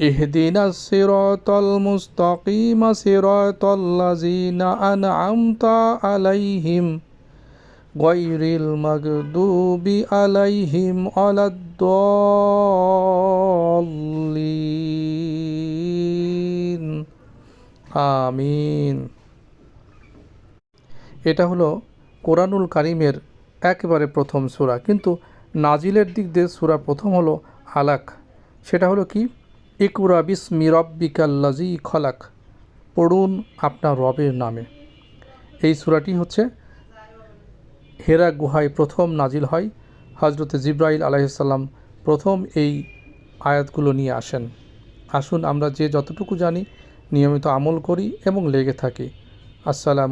اهدنا الصراط المستقيم صراط الذين أنعمت عليهم غير المغضوب عليهم ولا الضالين আমিন এটা হলো কোরআনুল কারিমের একেবারে প্রথম সূরা কিন্তু নাজিলের দিক দিয়ে সূরা প্রথম হলো আলাক সেটা হলো কি ইকুরা বিসমি রব্বিকাল্লাজি খলাক। পড়ুন আপনার রবের নামে। এই সূরাটি হচ্ছে হেরা গুহায় প্রথম নাজিল হয়। হজরত জিব্রাইল আলাইসাল্লাম প্রথম এই আয়াতগুলো নিয়ে আসেন। আসুন আমরা যে যতটুকু জানি নিয়মিত আমল করি এবং লেগে থাকি। আসসালামু